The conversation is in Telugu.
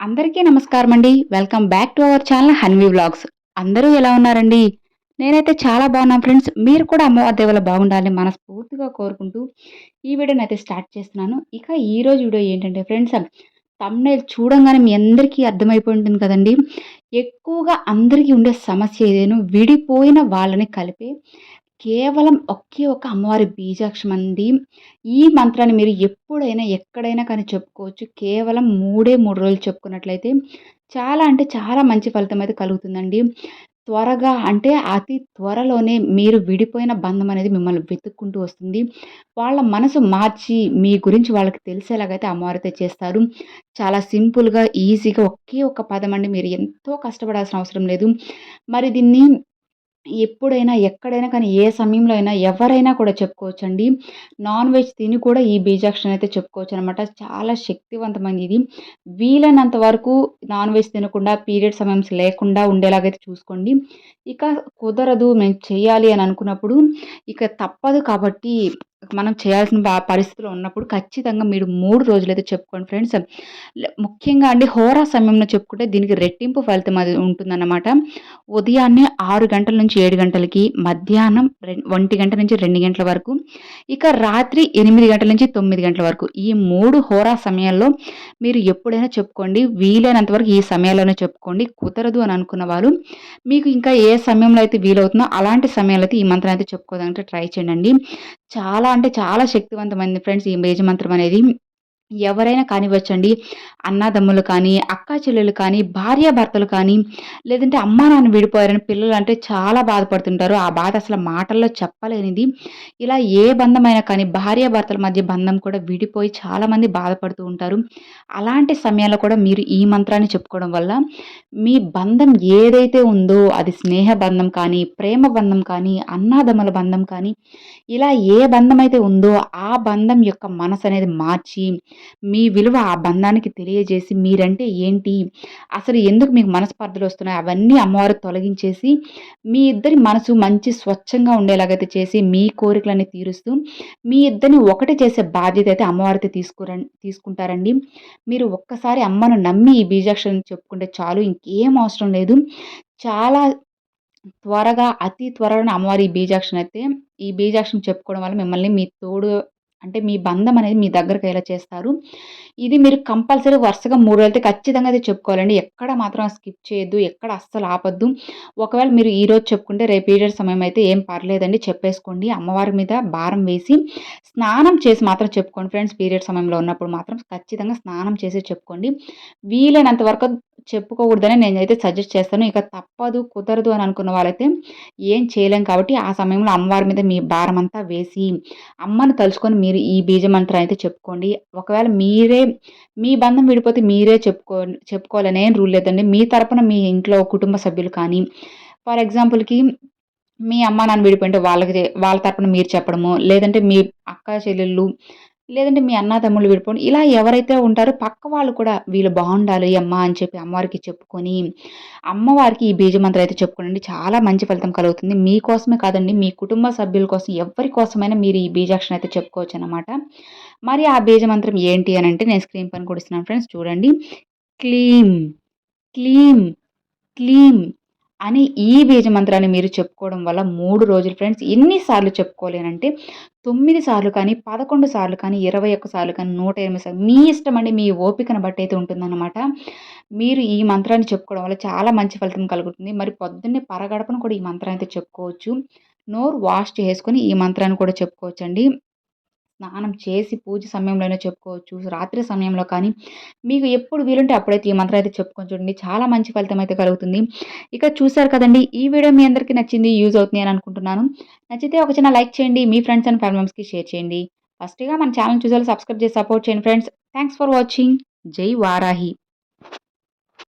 అందరికీ నమస్కారం అండి welcome back to our channel Hanvi vlogs అందరూ ఎలా ఉన్నారండి? నేనైతే చాలా బాగున్నాను ఫ్రెండ్స్ మీరు కూడా అమ్మవారి దేవుల బాగుండాలని మనస్ఫూర్తిగా కోరుకుంటూ ఈ వీడియోని అయితే స్టార్ట్ చేస్తున్నాను. ఇక ఈరోజు వీడియో ఏంటంటే ఫ్రెండ్స్ తమ్నైల్ చూడంగానే మీ అందరికీ అర్థమైపోయి ఉంటుంది కదండి. ఎక్కువగా అందరికీ ఉండే సమస్య ఏదేను విడిపోయిన వాళ్ళని కలిపే కేవలం ఒకే ఒక అమ్మవారి బీజాక్షం అండి ఈ మంత్రాన్ని మీరు ఎప్పుడైనా ఎక్కడైనా కానీ చెప్పుకోవచ్చు. కేవలం మూడే మూడు రోజులు చెప్పుకున్నట్లయితే చాలా అంటే చాలా మంచి ఫలితం అయితే కలుగుతుందండి. త్వరగా అంటే అతి త్వరలోనే మీరు విడిపోయిన బంధం అనేది మిమ్మల్ని వెతుక్కుంటూ వస్తుంది. వాళ్ళ మనసు మార్చి మీ గురించి వాళ్ళకి తెలిసేలాగైతే అమ్మవారితో చేస్తారు. చాలా సింపుల్గా ఈజీగా ఒకే ఒక పదం అండి. మీరు ఎంతో కష్టపడాల్సిన అవసరం లేదు. మరి దీన్ని ఎప్పుడైనా ఎక్కడైనా కానీ ఏ సమయంలో అయినా ఎవరైనా కూడా చెప్పుకోవచ్చండి. నాన్ వెజ్ తిని కూడా ఈ బీజాక్షరం అయితే చెప్పుకోవచ్చు అనమాట చాలా శక్తివంతమైనది ఇది. వీలైనంత వరకు నాన్ వెజ్ తినకుండా పీరియడ్ సమయంస్ లేకుండా ఉండేలాగైతే చూసుకోండి. ఇక కుదరదు మేము చేయాలి అని అనుకున్నప్పుడు ఇక తప్పదు కాబట్టి మనం చేయాల్సిన పరిస్థితిలో ఉన్నప్పుడు ఖచ్చితంగా మీరు మూడు రోజులైతే చెప్పుకోండి ఫ్రెండ్స్. ముఖ్యంగా అండి హోరా సమయంలో చెప్పుకుంటే దీనికి రెట్టింపు ఫలితం అది ఉంటుందన్నమాట. ఉదయాన్నే ఆరు గంటల నుంచి ఏడు గంటలకి మధ్యాహ్నం ఒంటి గంట నుంచి రెండు గంటల వరకు ఇక రాత్రి ఎనిమిది గంటల నుంచి తొమ్మిది గంటల వరకు. ఈ మూడు హోరా సమయాల్లో మీరు ఎప్పుడైనా చెప్పుకోండి వీలైనంత వరకు ఈ సమయాల్లోనే చెప్పుకోండి. కుదరదు అని అనుకున్న వాళ్ళు మీకు ఇంకా ఏ సమయంలో అయితే వీలవుతుందో అలాంటి సమయంలో అయితే ఈ మంత్రం అయితే చెప్పుకోదంటే ట్రై చేయండి. చాలా అంటే చాలా శక్తివంతమైంది ఫ్రెండ్స్ ఈ బీజ మంత్రం అనేది. ఎవరైనా కానివ్వచ్చండి. అన్నదమ్ములు కానీ అక్కా చెల్లెలు కానీ భార్యాభర్తలు కానీ లేదంటే అమ్మా నాన్న విడిపోయారని పిల్లలు అంటే చాలా బాధపడుతుంటారు. ఆ బాధ అసలు మాటల్లో చెప్పలేనిది. ఇలా ఏ బంధమైనా కానీ భార్య భర్తల మధ్య బంధం కూడా విడిపోయి చాలామంది బాధపడుతూ ఉంటారు. అలాంటి సమయాల్లో కూడా మీరు ఈ మంత్రాన్ని చెప్పుకోవడం వల్ల మీ బంధం ఏదైతే ఉందో అది స్నేహ బంధం కానీ ప్రేమ బంధం కానీ అన్నాదమ్ముల బంధం కానీ ఇలా ఏ బంధం అయితే ఉందో ఆ బంధం యొక్క మనసు అనేది మార్చి మీ విలువ ఆ బంధానికి తెలియజేసి మీరంటే ఏంటి? అసలు ఎందుకు మీకు మనస్పర్ధలు వస్తున్నాయి? అవన్నీ అమ్మవారు తొలగించేసి మీ ఇద్దరి మనసు మంచి స్వచ్ఛంగా ఉండేలాగైతే చేసి మీ కోరికలన్నీ తీరుస్తూ మీ ఇద్దరిని ఒకటి చేసే బాధ్యత అయితే అమ్మవారితో తీసుకుర తీసుకుంటారండి. మీరు ఒక్కసారి అమ్మను నమ్మి ఈ బీజాక్షరం చెప్పుకుంటే చాలు. ఇంకేం అవసరం లేదు. చాలా త్వరగా అతి త్వరగా అమ్మవారి ఈ అయితే ఈ బీజాక్షన్ చెప్పుకోవడం వల్ల మిమ్మల్ని మీ తోడు అంటే మీ బంధం అనేది మీ దగ్గరకు ఎలా చేస్తారు? ఇది మీరు కంపల్సరీ వరుసగా మూడు రోజులైతే ఖచ్చితంగా అయితే చెప్పుకోవాలండి. ఎక్కడ మాత్రం స్కిప్ చేయొద్దు ఎక్కడ అస్సలు ఆపద్దు. ఒకవేళ మీరు ఈరోజు చెప్పుకుంటే రేపు పీరియడ్ సమయం అయితే ఏం పర్లేదండి చెప్పేసుకోండి. అమ్మవారి మీద భారం వేసి స్నానం చేసి మాత్రం చెప్పుకోండి ఫ్రెండ్స్. పీరియడ్ సమయంలో ఉన్నప్పుడు మాత్రం ఖచ్చితంగా స్నానం చేసి చెప్పుకోండి. వీలైనంత వరకు చెప్పుకోకూడదని నేనైతే సజెస్ట్ చేస్తాను. ఇక తప్పదు కుదరదు అని అనుకున్న వాళ్ళైతే ఏం చేయలేం కాబట్టి ఆ సమయంలో అమ్మవారి మీద మీ భారం అంతా వేసి అమ్మను తలుచుకొని మీరు ఈ బీజ మంత్రం అయితే చెప్పుకోండి. ఒకవేళ మీరే మీ బంధం విడిపోతే మీరే చెప్పుకో చెప్పుకోవాలనే రూల్ లేదండి. మీ తరపున మీ ఇంట్లో కుటుంబ సభ్యులు కానీ ఫర్ ఎగ్జాంపుల్కి మీ అమ్మ నాన్న విడిపోయింటే వాళ్ళకి వాళ్ళ తరపున మీరు చెప్పడము లేదంటే మీ అక్క చెల్లెళ్ళు లేదంటే మీ అన్న తమ్ముళ్ళు విడిపోండి. ఇలా ఎవరైతే ఉంటారో పక్క వాళ్ళు కూడా వీళ్ళు బాగుండాలి అమ్మ అని చెప్పి అమ్మవారికి చెప్పుకొని అమ్మవారికి ఈ బీజమంత్రం అయితే చెప్పుకోండి. చాలా మంచి ఫలితం కలుగుతుంది. మీకోసమే కాదండి మీ కుటుంబ సభ్యుల కోసం ఎవరి కోసమైనా మీరు ఈ బీజాక్షణ అయితే చెప్పుకోవచ్చు అనమాట మరి ఆ బీజమంత్రం ఏంటి అని అంటే నేను స్క్రీన్ పని కూడా ఫ్రెండ్స్ చూడండి. క్లీమ్ క్లీమ్ క్లీమ్. అని ఈ బీజ మంత్రాన్ని మీరు చెప్పుకోవడం వల్ల మూడు రోజులు ఫ్రెండ్స్ ఎన్నిసార్లు చెప్పుకోలేనంటే తొమ్మిది సార్లు కానీ పదకొండు సార్లు కానీ ఇరవై ఒక్క సార్లు కానీ నూట ఎనిమిది సార్లు మీ ఇష్టం అండి మీ ఓపికను బట్టి అయితే ఉంటుందన్నమాట. మీరు ఈ మంత్రాన్ని చెప్పుకోవడం వల్ల చాలా మంచి ఫలితం కలుగుతుంది. మరి పొద్దున్నే పరగడపను కూడా ఈ మంత్రాన్ని అయితే చెప్పుకోవచ్చు. నోరు వాష్ చేసుకొని ఈ మంత్రాన్ని కూడా చెప్పుకోవచ్చు అండి స్నానం చేసి పూజ సమయంలోనే చెప్పుకోవచ్చు రాత్రి సమయంలో కానీ. మీకు ఎప్పుడు వీలుంటే అప్పుడైతే ఈ మంత్రం అయితే చెప్పుకొని చూడండి. చాలా మంచి ఫలితం అయితే కలుగుతుంది. ఇక చూసారు కదండి ఈ వీడియో మీ అందరికీ నచ్చింది యూజ్ అవుతుంది అని అనుకుంటున్నాను. నచ్చితే ఒక చిన్న లైక్ చేయండి మీ ఫ్రెండ్స్ అండ్ ఫ్యామిలీ మెంబర్స్కి షేర్ చేయండి. ఫస్ట్గా మన ఛానల్ చూసారు సబ్స్క్రైబ్ చేసి సపోర్ట్ చేయండి ఫ్రెండ్స్. Thanks for watching. జై వారాహి.